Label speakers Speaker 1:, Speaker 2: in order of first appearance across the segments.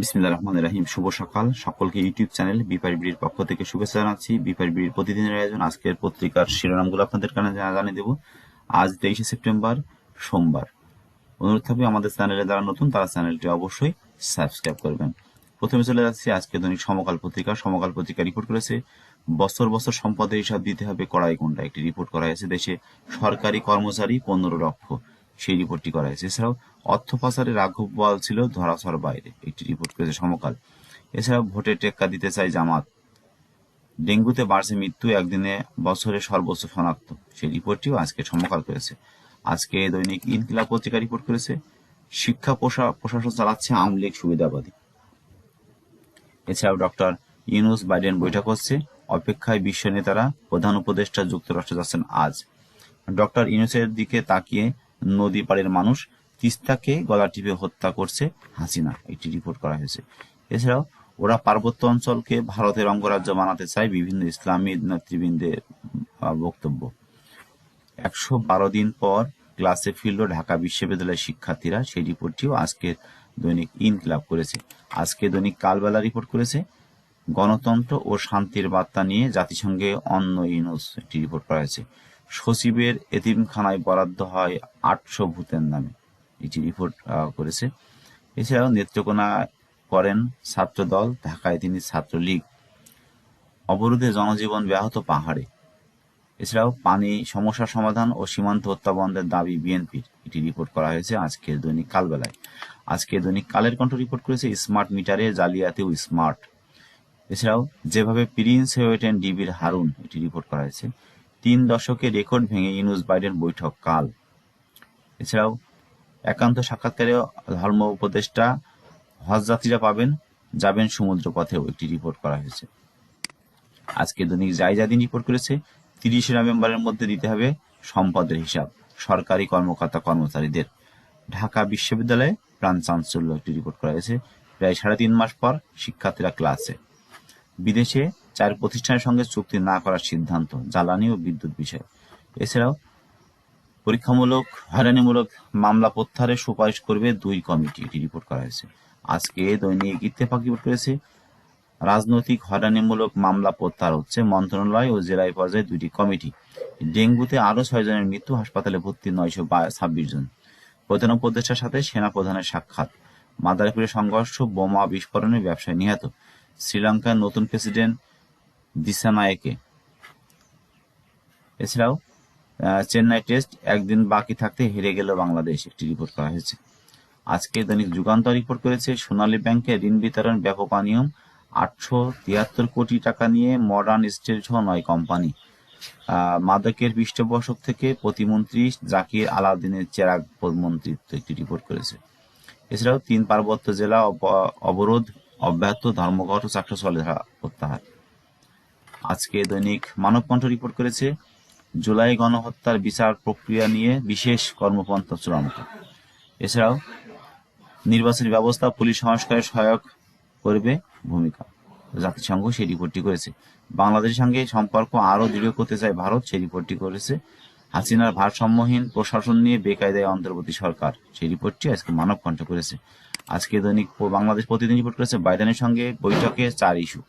Speaker 1: বিসমিল্লাহ রহমান রাহিম। শুভ সকাল। সকলকে ইউটিউব চ্যানেল বিপার বিড়ির পক্ষ থেকে শুভেচ্ছা জানাচ্ছি। বিপার বিড়ির প্রতিদিনের আয়োজন। আজকের পত্রিকার শিরোনামগুলো আপনাদের কাছে জানিয়ে দেব। আজ তেইশে সেপ্টেম্বর, সোমবার। অনুরোধ থাকবে আমাদের চ্যানেলে যারা নতুন, তারা চ্যানেলটি অবশ্যই সাবস্ক্রাইব করবেন। প্রথমে চলে যাচ্ছি আজকে দৈনিক সমকাল পত্রিকা। সমকাল পত্রিকা রিপোর্ট করেছে, বছর বছর সম্পদের হিসাব দিতে হবে কড়াই কোনটা একটি রিপোর্ট করা হয়েছে, দেশে সরকারি কর্মচারী পনেরো লক্ষ। সেই রিপোর্টটি করা হয়েছে। এছাড়াও অর্থ পাচারে রাঘব বল ছিল ধরাছর বাইরে। একটি রিপোর্ট করেছে সমকাল। এছাড়াও ভোটে টেক্কা দিতে চায় জামাত। ডেঙ্গুতে বাড়ছে মৃত্যু, একদিনে বছরে সর্বোচ্চ শনাক্ত। সেই রিপোর্টটিও আজকে সমকাল করেছে। আজকে দৈনিক ইনকিলাব পত্রিকা রিপোর্ট করেছে, শিক্ষা প্রশাসন চালাচ্ছে আওয়ামী লীগ সুবিধাবাদী। এছাড়াও ডক্টর ইউনুস বাইডেন বৈঠক হচ্ছে, অপেক্ষায় বিশ্ব নেতারা প্রধান উপদেষ্টা যুক্তরাষ্ট্র যাচ্ছেন আজ। ডক্টর ইউনুসের দিকে তাকিয়ে নদী পাড়ের মানুষ তিস্তাকে গলা টিপে হত্যা করছে হাসিনা, একটি রিপোর্ট করা হয়েছে। এছাড়াও ওরা পার্বত্য অঞ্চলকে ভারতের অঙ্গরাজ্য বানাতে চায় বিভিন্ন ইসলামী নেতৃবৃন্দের বক্তব্য। একশো বারো দিন পর ক্লাসে ফিরল ঢাকা বিশ্ববিদ্যালয়ের শিক্ষার্থীরা। সেই রিপোর্টটিও আজকের দৈনিক ইনকিলাব করেছে। আজকে দৈনিক কালবেলা রিপোর্ট করেছে, গণতন্ত্র ও শান্তির বার্তা নিয়ে জাতিসংঘে অন্য ইউনুস একটি রিপোর্ট করা হয়েছে। সচিবের এতিমখানায় বরাদ্দ হয় আটশো ভূতের নামে। এটি রিপোর্ট করেছে। এছাড়াও নেত্রকোনা করেন ছাত্রদল, ঢাকায় তিনি ছাত্রলীগ। অবরোধে জনজীবন ব্যাহত পাহাড়ে। এছাড়াও পানি সমস্যা সমাধান ও সীমান্ত হত্যা বন্ধের দাবি বিএনপির। এটি রিপোর্ট করা হয়েছে আজকের দৈনিক কালবেলায়। আজকে দৈনিক কালের কণ্ঠ রিপোর্ট করেছে স্মার্ট মিটারে জালিয়াতিও স্মার্ট। এছাড়াও যেভাবে প্রিন্স হয়ে ওঠেন ডিবির হারুন, এটি রিপোর্ট করা হয়েছে। তিন দশকে রেকর্ড ভেঙে ইউনুস বাইডেন বৈঠক কাল। এছাড়াও, একান্ত সাক্ষাৎকারে ধর্ম উপদেষ্টা হজযাত্রীরা পাবেন, যাবেন সমুদ্র পথেও একটি রিপোর্ট করা হয়েছে। আজকে দৈনিক জাইজাদিন রিপোর্ট করেছে, তিরিশে নভেম্বরের মধ্যে দিতে হবে সম্পদের হিসাব, সরকারি কর্মকর্তা কর্মচারীদের। ঢাকা বিশ্ববিদ্যালয়ে প্রাণ চাঞ্চল্য একটি রিপোর্ট করা হয়েছে, প্রায় সাড়ে তিন মাস পর শিক্ষার্থীরা ক্লাসে। বিদেশে চার প্রতিষ্ঠানের সঙ্গে চুক্তি না করার সিদ্ধান্ত জ্বালানি ও বিদ্যুৎ বিষয়ে এছাড়াও পরীক্ষামূলক, হয়রানিমূলক মামলা প্রত্যাহারের সুপারিশ করবে দুই কমিটি, এটি রিপোর্ট করা হয়েছে। আজকে দৈনিক ইত্তেফাক রিপোর্ট করেছে রাজনৈতিক হয়রানিমূলক মামলা প্রত্যাহার হচ্ছে মন্ত্রণালয় ও জেলায় পর্যায়ে দুইটি কমিটি। ডেঙ্গুতে আরও জনের মৃত্যু, হাসপাতালে ভর্তি নয়শো ছাব্বিশ জন। প্রধান উপদেষ্টার সাথে সেনা প্রধানের সাক্ষাৎ। মাদারীপুরে সংঘর্ষ, বোমা বিস্ফোরণে ব্যবসায় নিহত। শ্রীলঙ্কার নতুন প্রেসিডেন্ট দিসানায়েকে এছাড়াও চেন্নাই টেস্ট একদিন বাকি থাকতে হেরে গেল বাংলাদেশ, একটি রিপোর্ট করা হয়েছে। আজকে দৈনিক যুগান্তর রিপোর্ট করেছে, সোনালী ব্যাংকে ঋণ বিতরণ ব্যাপক অনিয়ম, আটশো তিয়াত্তর কোটি টাকা নিয়ে মডার্ন স্টিল সহ নয় কোম্পানি। মাদকের পৃষ্ঠপোষক থেকে প্রতিমন্ত্রী জাকির আলাউদ্দিনের চেরাগ মন্ত্রিত্ব একটি রিপোর্ট করেছে। এছাড়াও, তিন পার্বত্য জেলা অবরোধ, অব্যাহত ধর্মঘট ও চাকরি প্রত্যাহার। আজকে দৈনিক মানবকণ্ঠ রিপোর্ট করেছে, জুলাই গণহত্যার বিচার প্রক্রিয়া নিয়ে বিশেষ কর্মপন্থা চূড়ান্ত। এছাড়াও, নির্বাচনী ব্যবস্থা পুলিশ সংস্কারে সহায়ক করবে ভূমিকা। জাতিসংঘ সেই রিপোর্টটি করেছে। বাংলাদেশের সঙ্গে সম্পর্ক আরও দৃঢ় করতে চায় ভারত, সেই রিপোর্টটি করেছে। হাসিনার ভারসাম্যহীন প্রশাসন নিয়ে বেকায়দায় অন্তর্বর্তী সরকার, সেই রিপোর্টটি আজকে মানব কণ্ঠ করেছে। আজকে দৈনিক বাংলাদেশ প্রতিদিন রিপোর্ট করেছে, বাইডেনের সঙ্গে বৈঠকে চার ইস্যু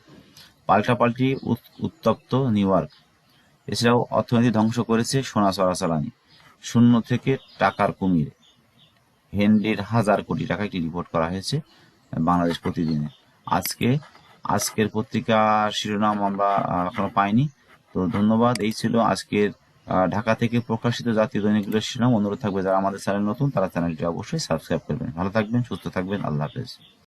Speaker 1: পাল্টাপাল্টি উত্তপ্ত নিউ ইয়র্ক এছাড়াও অর্থনীতি ধ্বংস করেছে সোনা চলাচালানি শূন্য থেকে টাকার কুমির। হেনরির হাজার কোটি টাকা একটি রিপোর্ট করা হয়েছে বাংলাদেশ প্রতিদিনে। আজকে, আজকের পত্রিকার শিরোনাম আমরা এখনও পাইনি। তো ধন্যবাদ। এই ছিল আজকের ঢাকা থেকে প্রকাশিত জাতীয় দৈনিকগুলোর শিরোনাম। অনুরোধ থাকবে যারা আমাদের চ্যানেল নতুন, তারা চ্যানেলটি অবশ্যই সাবস্ক্রাইব করবেন। ভালো থাকবেন, সুস্থ থাকবেন। আল্লাহ হাফেজ।